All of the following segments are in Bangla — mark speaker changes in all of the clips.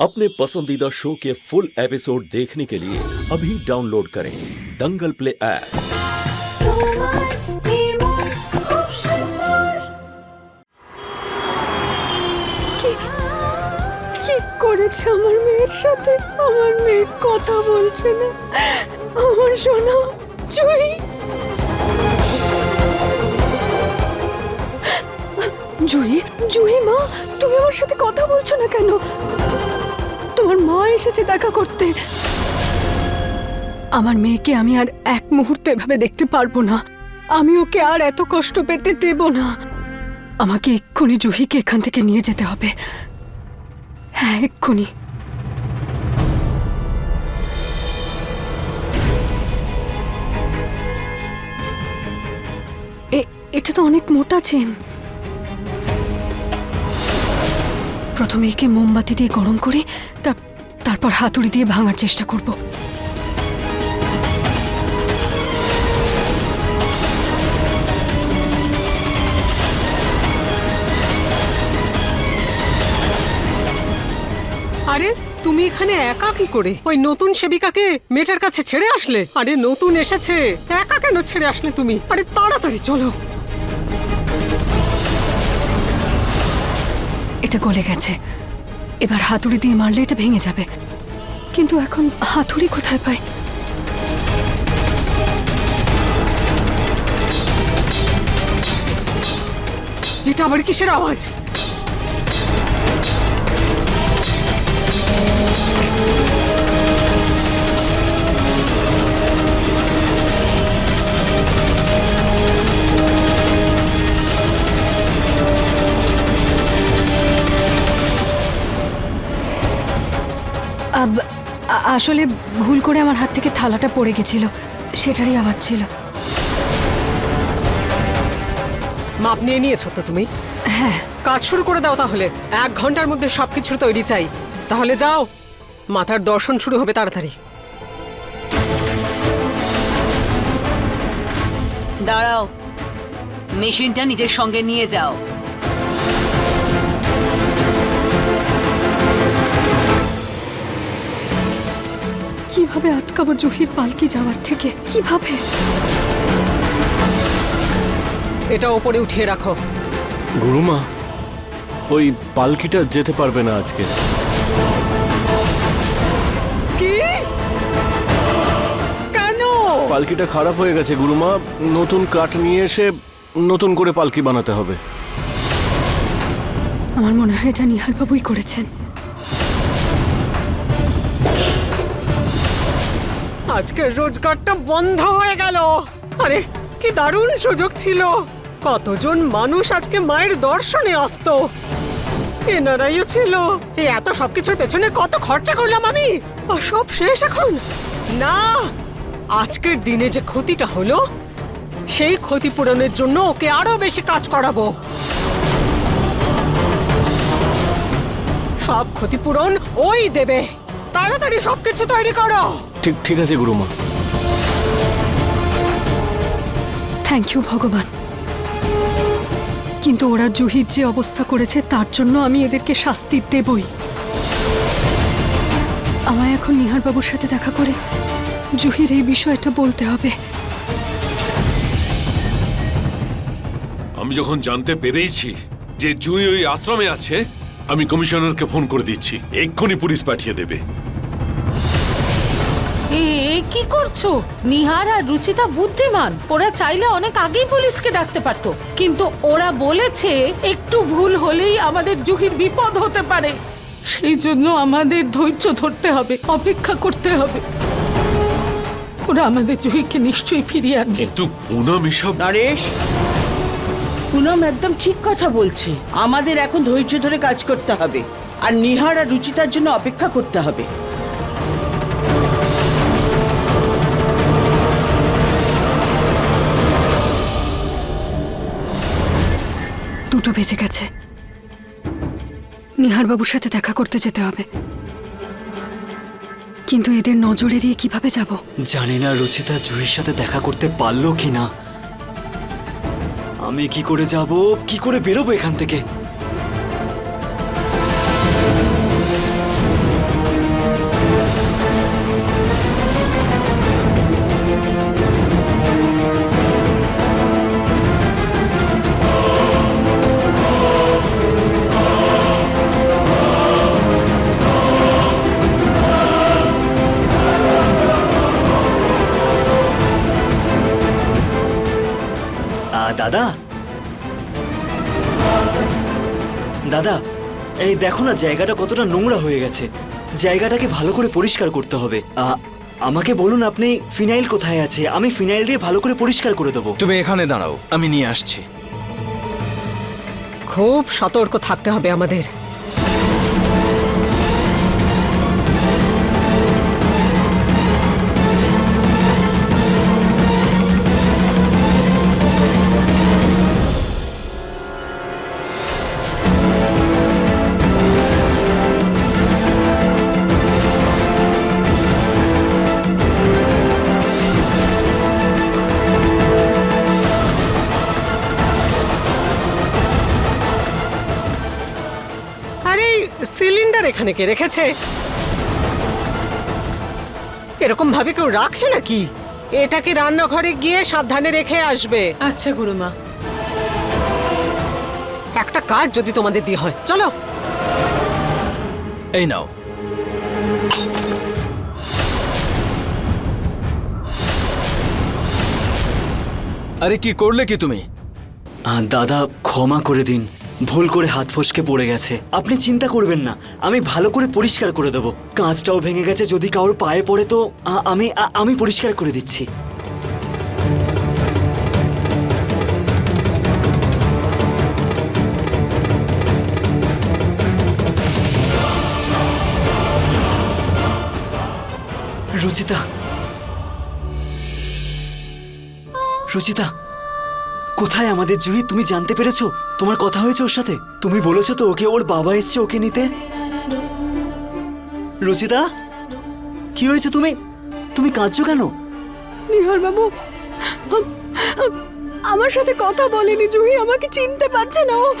Speaker 1: अपने पसंदीदा शो के फुल एपिसोड देखने के लिए अभी डाउनलोड करें दंगल प्ले ऐप
Speaker 2: তোমার নির্মল খুব সুন্দর কি কি করেছে আমার মেয়ের সাথে আমার মেয়ে কথা বলছে না আমার সোনা জুই জুই জুই মা তুমি আমার সাথে কথা বলছো না কেন তোমার মা এসেছে দেখা করতে। আমার মেয়েকে আমি আর এক মুহূর্ত এভাবে দেখতে পারব না। আমি ওকে আর এত কষ্ট পেতে দেব না। আমাকে এক্ষুনি জুহিকে এখান থেকে নিয়ে যেতে হবে। হ্যাঁ এক্ষুনি। এটা তো অনেক মোটা চেন। প্রথমে একে মোমবাতি দিয়ে গরম করে তার- তারপর হাতুড়ি দিয়ে ভাঙার চেষ্টা করব।
Speaker 3: আরে, তুমি এখানে একা কি করে? ওই নতুন সেবিকাকে মেয়েটার কাছে ছেড়ে আসলে? আরে, নতুন এসেছে। একা কেন ছেড়ে আসলে তুমি? আরে, তাড়াতাড়ি চলো।
Speaker 2: এটা গলে গেছে। এবার হাতুড়ি দিয়ে মারলে এটা ভেঙে যাবে। কিন্তু এখন হাতুড়ি কোথায় পাই
Speaker 3: এটা আবার কিসের আওয়াজ?
Speaker 2: আসলে ভুল করে আমার হাত থেকে থালাটা পড়ে গেছিল। সেটারই আওয়াজ ছিল।
Speaker 3: মাপ নিয়ে নিয়েছো তো তুমি?
Speaker 2: হ্যাঁ।
Speaker 3: কাজ শুরু করে দাও তাহলে। এক ঘণ্টার মধ্যে সবকিছুর তৈরি চাই। তাহলে যাও। মাথার দর্শন শুরু হবে তাড়াতাড়ি।
Speaker 4: দাঁড়াও। মেশিনটা নিজের সঙ্গে নিয়ে যাও।
Speaker 2: কীভাবে আটকাবো জহির পালকি যাওয়ার থেকে? কীভাবে?
Speaker 3: এটা ওপরে উঠিয়ে রাখো।
Speaker 5: গুরুমা ওই পালকিটা যেতে পারবে না আজকে।
Speaker 3: কি? কেন?
Speaker 5: পালকিটা খারাপ হয়ে গেছে গুরুমা। নতুন কাঠ নিয়ে এসে নতুন করে পালকি বানাতে হবে।
Speaker 2: আমার মনে হয় এটা নিহার বাবুই করেছেন।
Speaker 3: আজকের রোজগারটা বন্ধ হয়ে গেল। আরে, কি দারুণ সুযোগ ছিল। কতজন মানুষ আজকে মায়ের দর্শনে আসতো। এনারাইও ছিল। এত সবকিছুর পেছনে কত খরচা করলাম আমি? সব শেষ এখন? না, আজকের দিনে যে ক্ষতিটা হলো, সেই ক্ষতিপূরণের জন্য ওকে আরও বেশি কাজ করাবো। সব ক্ষতিপূরণ ওই দেবে। তাড়াতাড়ি সবকিছু তৈরি করো।
Speaker 5: ঠিক ঠিক আছে গুরুমা।
Speaker 2: থ্যাংক ইউ ভগবান। কিন্তু ওরা জহির যে অবস্থা করেছে তার জন্য আমি এদেরকে শাস্তি দেবই। আমায় এখন নিহার বাবুর সাথে দেখা করে জুহির এই বিষয়টা বলতে হবে।
Speaker 6: আমি যখন জানতে পেরেইছি যে জুই ওই আশ্রমে আছে আমি কমিশনারকে ফোন করে দিচ্ছি। এক্ষুনি পুলিশ পাঠিয়ে দেবে।
Speaker 7: এ কি করছ? নিহার আর রুচিতা বুদ্ধিমান। ওরা চাইলে অনেক আগেই পুলিশকে ডাকতে পারতো। কিন্তু ওরা বলেছে একটু ভুল হলেই আমাদের জুহির বিপদ হতে পারে। সেই জন্য আমাদের ধৈর্য ধরতে হবে অপেক্ষা করতে হবে। ওরা আমাদের জুহিকে নিশ্চয়ই ফিরিয়ে আনবে।
Speaker 6: কিন্তু পুনম এসব
Speaker 8: নরেশ! পুনম একদম ঠিক কথা বলছে। আমাদের এখন ধৈর্য ধরে কাজ করতে হবে। আর নিহার আর রুচিতার জন্য অপেক্ষা করতে হবে।
Speaker 2: দুটো বেজে গেছে। নিহার বাবুর সাথে দেখা করতে যেতে হবে। কিন্তু এদের নজর এড়িয়ে কীভাবে যাব?
Speaker 9: জানি না রুচিতা জুহির সাথে দেখা করতে পারল কি না আমি কি করে যাব? কি করে বেরোবো এখান থেকে? এই দেখো না জায়গাটা কতটা নোংরা হয়ে গেছে। জায়গাটাকে ভালো করে পরিষ্কার করতে হবে। আ- আমাকে বলুন আপনি ফিনাইল কোথায় আছে? আমি ফিনাইল দিয়ে ভালো করে পরিষ্কার করে দেবো।
Speaker 10: তুমি এখানে দাঁড়াও আমি নিয়ে আসছি।
Speaker 3: খুব সতর্ক থাকতে হবে আমাদের। সিলিন্ডার এখানে কে রেখেছে? এরকম ভাবে কেউ রাখে নাকি? এটাকে রান্নাঘরে গিয়ে সাবধানে রেখে আসবে।
Speaker 7: আচ্ছা গুরুমা।
Speaker 3: একটা কাজ যদি তোমাদের দিয়ে হয় চলো।
Speaker 10: এই নাও। আরে কি করলে কি তুমি?
Speaker 9: আ, দাদা ক্ষমা করে দিন। ভুল করে হাত ফসকে পড়ে গেছে। আপনি চিন্তা করবেন না, আমি ভালো করে পরিষ্কার করে দেবো। কাঁচটাও ভেঙে গেছে, যদি কারোর পায়ে পড়ে তো আমি আমি পরিষ্কার করে দিচ্ছি। রুচিতা। রুচিতা। কোথায় আমাদের জুহি? তুমি জানতে পেরেছ? তোমার কথা হয়েছে ওর সাথে। তুমি বলেছ তো ওকে ওর বাবা এসছে ওকে নিতে। রুচিতা কি হয়েছে তুমি? তুমি কাঁদছো কেন?
Speaker 2: নিহার বাবু আম- আম- আমার সাথে কথা বলেনি জুহি। আমাকে চিনতে পারছে না ও।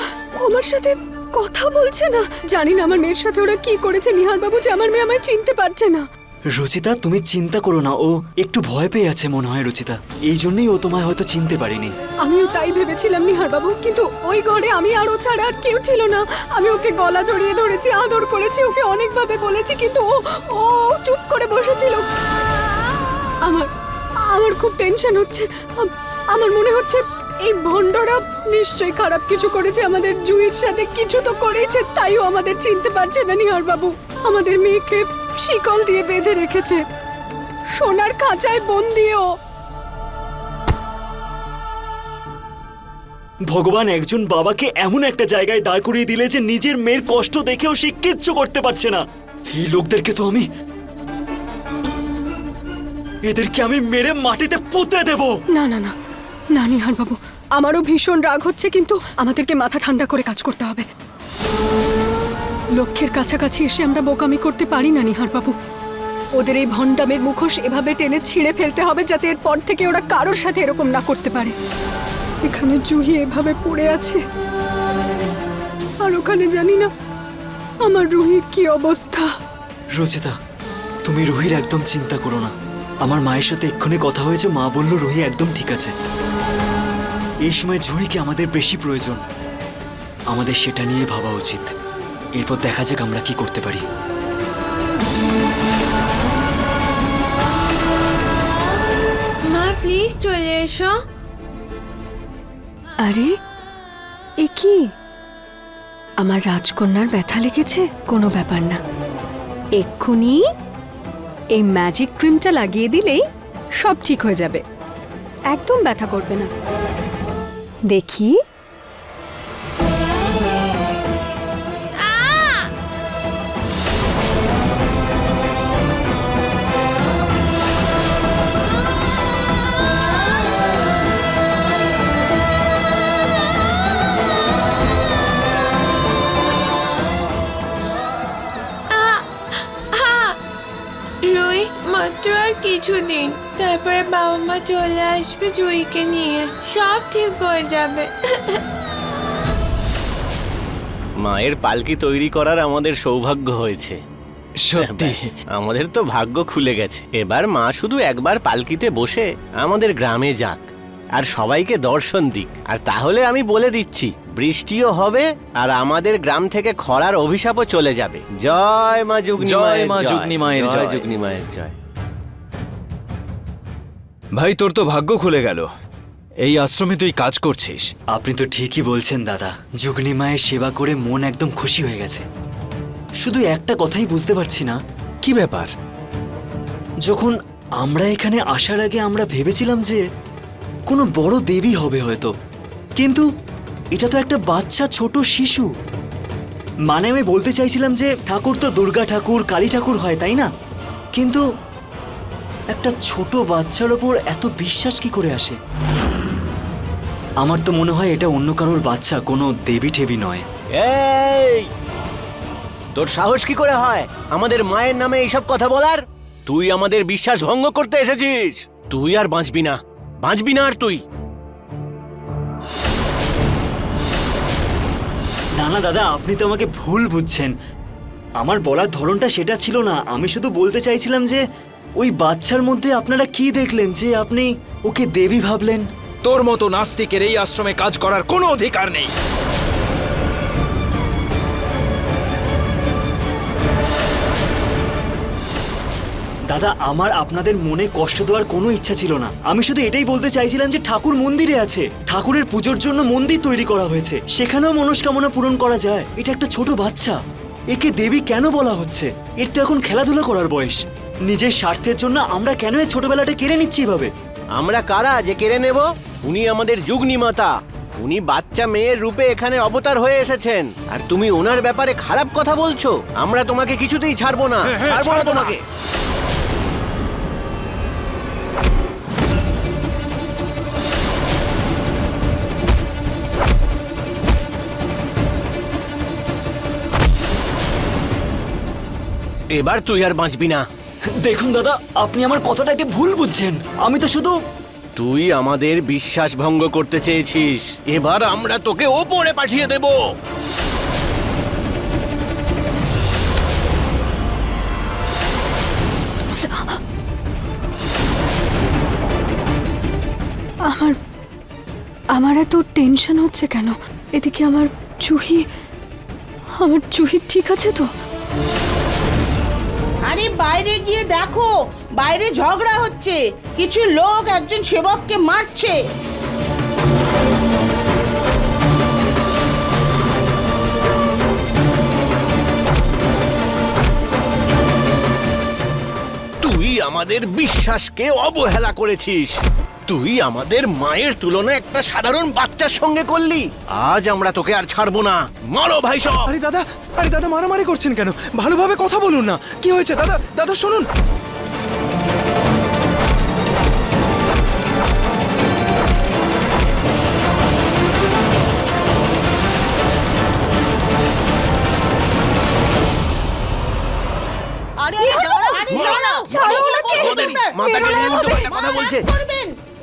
Speaker 2: আমার সাথে কথা বলছে না। জানি না আমার মেয়ের সাথে ওরা কি করেছে। নিহার বাবু যে আমার মেয়ে আমায় চিনতে পারছে না।
Speaker 9: রুচিতা, তুমি চিন্তা করো না, ও একটু ভয় পেয়ে আছে মনে হয় রুচিতা। এই জন্যই ও তোমায় হয়তো চিনতে পারিনি।
Speaker 2: আমিও তাই ভেবেছিলাম নিহার বাবু কিন্তু ওই ঘরে আমি আর ও ছাড়া আর কেউ ছিল না। আমি ওকে গলা জড়িয়ে ধরেছি, আদর করেছি, ওকে অনেকভাবে বলেছি, কিন্তু ও ও চুপ করে বসেছিল। আমার আমার খুব টেনশন হচ্ছে। আমার মনে হচ্ছে এই ভণ্ডরা নিশ্চয়ই খারাপ কিছু করেছে আমাদের জুইয়ের সাথে। কিছু তো করেছে তাইও আমাদের চিনতে পারছে না নিহার বাবু আমাদের মেয়েকে শিকল দিয়ে বেঁধে রেখেছে। সোনার খাঁচায় বন্দিও।
Speaker 9: ভগবান একজন বাবাকে এমন একটা জায়গায় দাঁড় করিয়ে দিলে যে নিজের মেয়ের কষ্ট দেখেও সে কিচ্ছু করতে পারছে না। এই লোকদেরকে তো আমি এদেরকে আমি মেরে মাটিতে পুঁতে দেবো।
Speaker 2: না না না না নিহার বাবু আমারও ভীষণ রাগ হচ্ছে কিন্তু আমাদেরকে মাথা ঠান্ডা করে কাজ করতে হবে। লক্ষ্যের কাছাকাছি এসে আমরা বোকামি করতে পারি না নিহার বাবু ওদের এই ভণ্ডামের মুখোশ এভাবে টেনে ছিঁড়ে ফেলতে হবে যাতে এরপর থেকে ওরা কারোর সাথে এরকম না করতে পারে। এখানে জুহি এভাবে পড়ে আছে। আর ওখানে জানি না আমার রুহির কি অবস্থা।
Speaker 9: রচিতা, তুমি রুহির একদম চিন্তা করো না। আমার মায়ের সাথে এক্ষুনি কথা হয়েছে, মা বলল রুহি একদম ঠিক আছে। এই সময় জুহিকে আমাদের বেশি প্রয়োজন। আমাদের সেটা নিয়ে ভাবা উচিত। এরপর দেখা যাক আমরা কি করতে পারি।
Speaker 11: মা প্লিজ চলে এসো।
Speaker 2: আরে এ কি? আমার রাজকন্যার ব্যথা লেগেছে? কোনো ব্যাপার না। এক্ষুনি এই ম্যাজিক ক্রিমটা লাগিয়ে দিলেই সব ঠিক হয়ে যাবে। একদম ব্যথা করবে না। দেখি।
Speaker 11: আর কিছুদিন তারপরে বাবা মা চলে আসবে জুইকে নিয়ে। সব ঠিক হয়ে যাবে।
Speaker 5: মায়ের পালকি তৈরি করার আমাদের সৌভাগ্য হয়েছে।
Speaker 10: সত্যি?
Speaker 5: আমাদের তো ভাগ্য খুলে গেছে। এবার মা শুধু একবার পালকিতে বসে আমাদের গ্রামে যাক আর সবাইকে দর্শন দিক। আর তাহলে আমি বলে দিচ্ছি বৃষ্টিও হবে আর আমাদের গ্রাম থেকে খরার অভিশাপও চলে যাবে। জয় মা যুগনি
Speaker 10: জয় মা যুগনি মায়ের জয়।
Speaker 5: যুগনি মায়ের জয়।
Speaker 10: ভাই তোর তো ভাগ্য খুলে গেল। এই আশ্রমে তুই কাজ করছিস।
Speaker 9: আপনি তো ঠিকই বলছেন দাদা। যুগনি মায়ের সেবা করে মন একদম খুশি হয়ে গেছে। শুধু একটা কথাই বুঝতে পারছি না।
Speaker 10: কি ব্যাপার?
Speaker 9: যখন আমরা এখানে আসার আগে আমরা ভেবেছিলাম যে কোনো বড় দেবী হবে হয়তো কিন্তু এটা তো একটা বাচ্চা ছোট শিশু। মানে আমি বলতে চাইছিলাম যে ঠাকুর তো দুর্গা ঠাকুর কালী ঠাকুর হয় তাই না? কিন্তু একটা ছোট বাচ্চার ওপর এত বিশ্বাস কি করে আসে? আমার তো মনে হয় এটা অন্য কারোর বাচ্চা কোনো দেবী ঠেবি নয়।
Speaker 5: এই! তোর সাহস কি করে হয়? আমাদের মায়ের নামে এইসব কথা বলার? তুই আমাদের বিশ্বাস ভঙ্গ করতে এসেছিস। তুই আর বাঁচবি না। বাঁচবি না আর তুই।
Speaker 9: না না দাদা আপনি তো আমাকে ভুল বুঝছেন। আমার বলার ধরনটা সেটা ছিল না। আমি শুধু বলতে চাইছিলাম যে ওই বাচ্চার মধ্যে আপনারা কি দেখলেন যে আপনি ওকে দেবী ভাবলেন?
Speaker 10: তোর মতো নাস্তিকের এই আশ্রমে কাজ করার কোনো অধিকার নেই।
Speaker 9: দাদা আমার আপনাদের মনে কষ্ট দেওয়ার কোনো ইচ্ছা ছিল না। আমি শুধু এটাই বলতে চাইছিলাম যে ঠাকুর মন্দিরে আছে। ঠাকুরের পুজোর জন্য মন্দির তৈরি করা হয়েছে। সেখানেও মনস্কামনা পূরণ করা যায়। এটা একটা ছোট বাচ্চা। একে দেবী কেন বলা হচ্ছে? এর তো এখন খেলাধুলা করার বয়স। নিজের স্বার্থের জন্য আমরা কেন এই ছোটবেলাটা কেড়ে নিচ্ছি এভাবে?
Speaker 5: আমরা কারা যে কেড়ে নেব? উনি আমাদের যুগনি মাতা উনি বাচ্চা মেয়ের রূপে এখানে অবতার হয়ে এসেছেন। আর তুমি ওনার ব্যাপারে খারাপ কথা বলছো? আমরা তোমাকে কিছুতেই ছাড়বো না ছাড়বো না। তোমাকে। এবার তুই আর বাঁচবি না।
Speaker 9: দেখুন দাদা আপনি আমার কথাটাকে ভুল বুঝছেন। আমি তো শুধু
Speaker 5: তুই আমাদের বিশ্বাস ভঙ্গ করতে চেয়েছিস। এবার আমরা তোকে ওপরে পাঠিয়ে দেব।
Speaker 2: আমার আমার এত টেনশন হচ্ছে কেন? এদিকে আমার চুহি আমার জুহি ঠিক আছে তো?
Speaker 8: আরে বাইরে গিয়ে দেখো, বাইরে ঝগড়া হচ্ছে। কিছু লোক একজন সেবককে মারছে।
Speaker 5: তুই আমাদের বিশ্বাসকে অবহেলা করেছিস। তুই আমাদের মায়ের তুলনা একটা সাধারণ বাচ্চার সঙ্গে করলি। আজ আমরা তোকে আর ছাড়বো না। মারো ভাই সব।
Speaker 10: আরে দাদা আরে দাদা মারামারি করছেন কেন? ভালোভাবে কথা বলুন না। কি হয়েছে? দাদা দাদা শুনুন।
Speaker 4: আরে আরে দাঁড়াও, দাঁড়াও।
Speaker 5: পাল্টা কথা বলছে।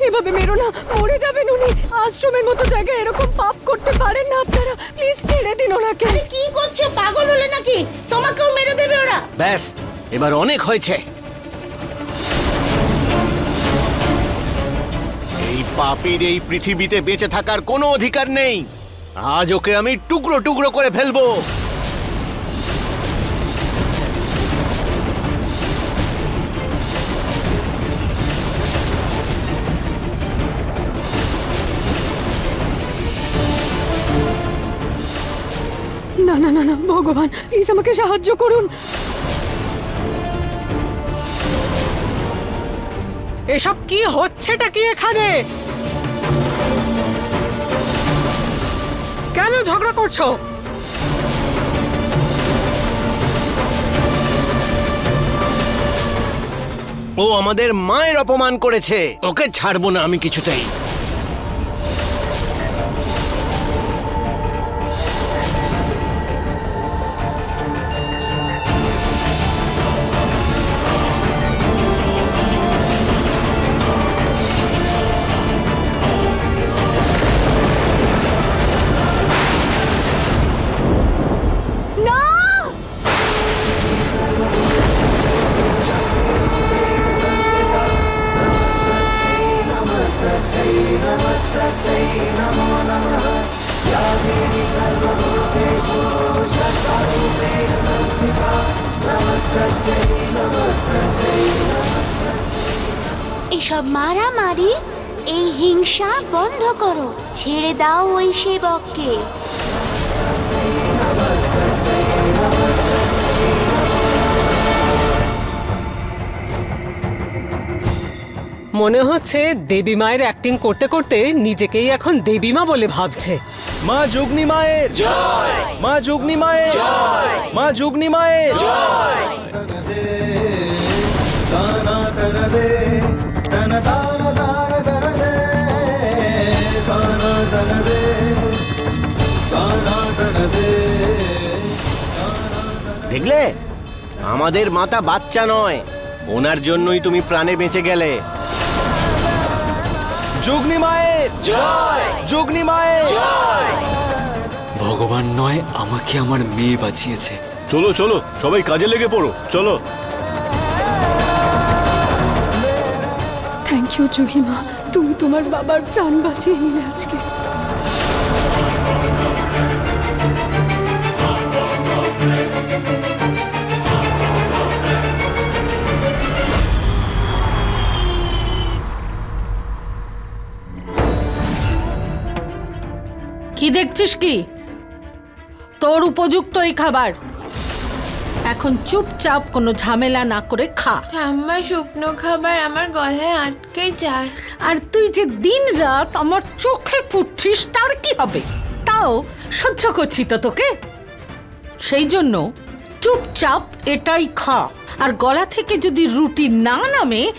Speaker 2: এভাবে মেরো না মরে যাবেন উনি। আশ্রমের মতো জায়গায় এরকম পাপ করতে পারেন না আপনারা। প্লিজ ছেড়ে দিন ওনাকে।
Speaker 8: আরে কি করছ পাগল হলে নাকি? তোমাকেও মেরে দেবে ওরা।
Speaker 5: ব্যাস এবার অনেক হয়েছে। এই পাপির এই পৃথিবীতে বেঁচে থাকার কোনো অধিকার নেই। আজ ওকে আমি টুকরো টুকরো করে ফেলব।
Speaker 2: না না না না ভগবান প্লিজ আমাকে সাহায্য করুন।
Speaker 3: এসব কি হচ্ছেটা কি এখানে? কেন ঝগড়া করছ?
Speaker 5: ও আমাদের মায়ের অপমান করেছে। ওকে ছাড়বো না আমি কিছুতেই।
Speaker 11: এসব মারামারি,
Speaker 12: এই হিংসা বন্ধ করো, ছেড়ে দাও ওই সেবককে।
Speaker 3: মনে হচ্ছে দেবী মায়ের অ্যাক্টিং করতে করতে নিজেকেই এখন দেবীমা বলে ভাবছে।
Speaker 10: মা যোগনি মায়ের। মা যোগনি মায়ের। মা যোগনি মায়ের।
Speaker 5: দেখলে? আমাদের মাতা বাচ্চা নয়। ওনার জন্যই তুমি প্রাণে বেঁচে গেলে।
Speaker 10: যোগনি মায়ের যোগনি মায়ের
Speaker 9: ভগবান নয় আমাকে আমার মেয়ে বাঁচিয়েছে।
Speaker 1: চলো চলো সবাই কাজে লেগে পড়ো চলো।
Speaker 2: থ্যাংক ইউ জুহিমা তুমি তোমার বাবার প্রাণ বাঁচিয়ে নিলে আজকে।
Speaker 7: কি দেখছিস কি? তোর উপযুক্ত এই খাবার। এখন চুপচাপ কোনো ঝামেলা না করে খা।
Speaker 11: ঠাম্মা শুকনো খাবার আমার গলায় আটকে যায়।
Speaker 7: আর তুই যে দিন রাত আমার চোখে ফুটছিস তার কি হবে? তাও সহ্য করছি তো তোকে। সেই জন্য চুপচাপ এটাই খা। আর গলা থেকে যদি রুটি না নামে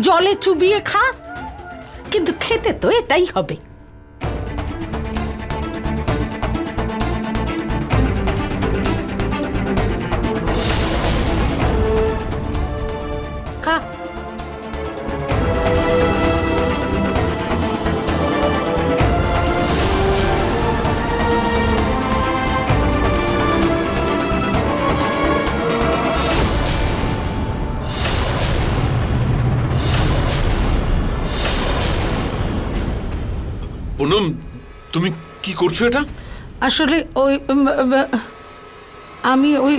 Speaker 7: জলে চুবিয়ে খা। কিন্তু খেতে তো এটাই হবে। খা
Speaker 6: পুনম তুমি কি করছ এটা?
Speaker 7: আসলে ওই আমি ওই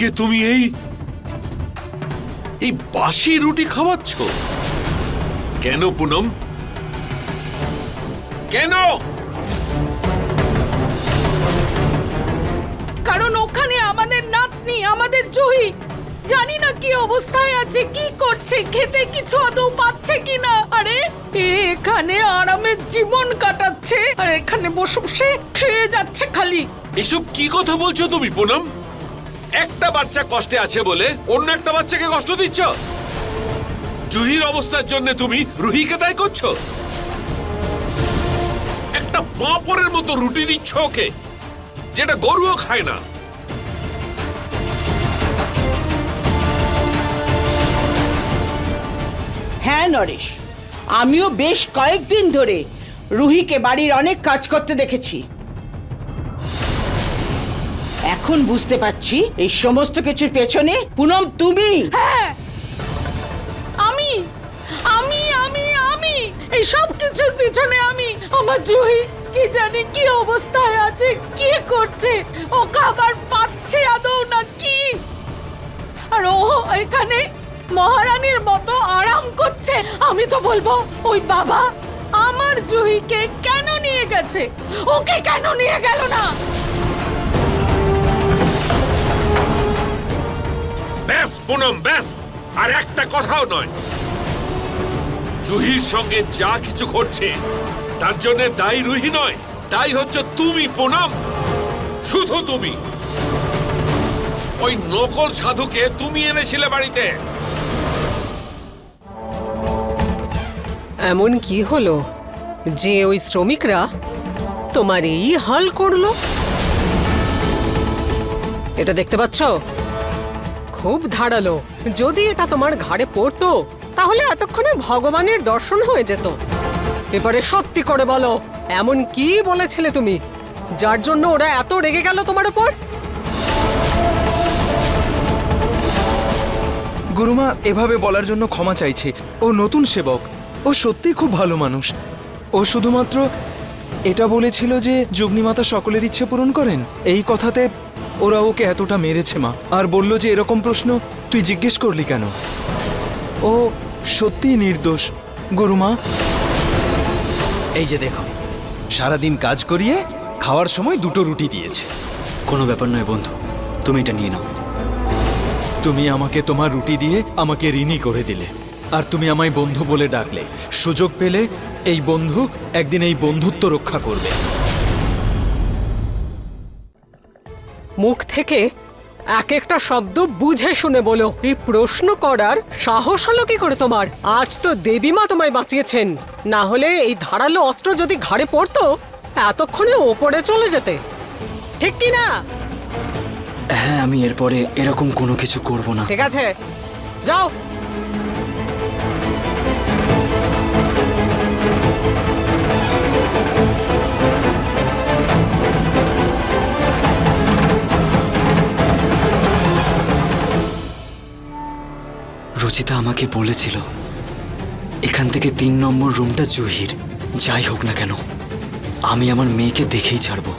Speaker 6: রুহিকে তুমি এই এই বাসি রুটি খাওয়াচ্ছ? কেন পুনম? কেন?
Speaker 7: কারণ ওখানে আমাদের নাতনি আমাদের জুহি। জানি না কি অবস্থায় আছে কি করছে খেতে কিছু আদৌ পাচ্ছে কিনা। আরে এখানে আরামের জীবন কাটাচ্ছে আর এখানে বসে বসে খেয়ে যাচ্ছে খালি।
Speaker 6: এসব কি কথা বলছো তুমি পুনম? একটা বাচ্চা কষ্টে আছে বলে অন্য একটা বাচ্চাকে কষ্ট দিচ্ছ? জুহির অবস্থার জন্য তুমি রুহিকে দায় করছ? একটা পাঁপড়ের মতো রুটি দিচ্ছ ওকে, যেটা গরুও খায় না।
Speaker 8: হ্যাঁ নরেশ, আমিও বেশ কয়েকদিন ধরে রুহিকে বাড়ির অনেক কাজ করতে দেখেছি। এখন বুঝতে পারছি এই সমস্ত কিছুর পেছনে পুনম তুমি।
Speaker 7: হ্যাঁ। আমি আমি আমি আমি। এই সব কিছুর পিছনে আমি। আমার জুহি কি জানি কি অবস্থায় আছে, কি করছে ও খাবার পাচ্ছে আদৌ না কি? আর ও এখানে মহারানীর মতো আরাম করছে। আমি তো বলব, ওই বাবা আমার জুহিকে কেন নিয়ে গেছে? ওকে কেন নিয়ে গেল না?
Speaker 6: পুনম, ব্যাস! আর একটা কথাও নয়। জুহির সঙ্গে যা কিছু ঘটছে, তার জন্য দায়ী রুহি নয় দায়ী হচ্ছে তুমি পুনম, শুধু তুমি। ওই নকল সাধুকে তুমি এনেছিলে বাড়িতে।
Speaker 3: এমন কি হলো যে ওই শ্রমিকরা তোমার এই হাল করল? এটা দেখতে পাচ্ছ? খুব ধারালো। যদি এটা তোমার ঘাড়ে পড়তো, তাহলে এতক্ষণে ভগবানের দর্শন হয়ে যেত। এবারে সত্যি করে বলো, এমন কি বলেছিলে তুমি, যার জন্য ওরা এত রেগে গেল তোমার উপর?
Speaker 10: গুরুমা, এভাবে বলার জন্য ক্ষমা চাইছে। ও নতুন সেবক। ও সত্যিই খুব ভালো মানুষ। ও শুধুমাত্র এটা বলেছিল যে যুগ্নিমাতা সকলের ইচ্ছে পূরণ করেন। এই কথাতে ওরা ওকে এতটা মেরেছে মা। আর বলল যে এরকম প্রশ্ন তুই জিজ্ঞেস করলি কেন? ও সত্যিই নির্দোষ। গরুমা এই যে দেখো সারাদিন কাজ করিয়ে খাওয়ার সময় দুটো রুটি দিয়েছে।
Speaker 9: কোনো ব্যাপার নয় বন্ধু তুমি এটা নিয়ে নাও।
Speaker 10: তুমি আমাকে তোমার রুটি দিয়ে আমাকে ঋণী করে দিলে আর তুমি আমায় বন্ধু বলে ডাকলে। সুযোগ পেলে এই বন্ধু একদিন এই বন্ধুত্ব রক্ষা করবে।
Speaker 3: মুখ থেকে এক একটা শব্দ বুঝে শুনে বলো। এই প্রশ্ন করার সাহস হলো কি করে তোমার? আজ তো দেবীমা তোমায় বাঁচিয়েছেন। না হলে এই ধারালো অস্ত্র যদি ঘাড়ে পড়তো এতক্ষণে ওপরে চলে যেতে। ঠিক কি না?
Speaker 9: হ্যাঁ আমি এরপরে এরকম কোনো কিছু করব না।
Speaker 3: ঠিক আছে। যাও।
Speaker 9: রুচিতা আমাকে বলেছিল, এখান থেকে তিন নম্বর রুমটা জহির, যাই হোক না কেন। আমি আমার মেয়েকে দেখেই ছাড়বো।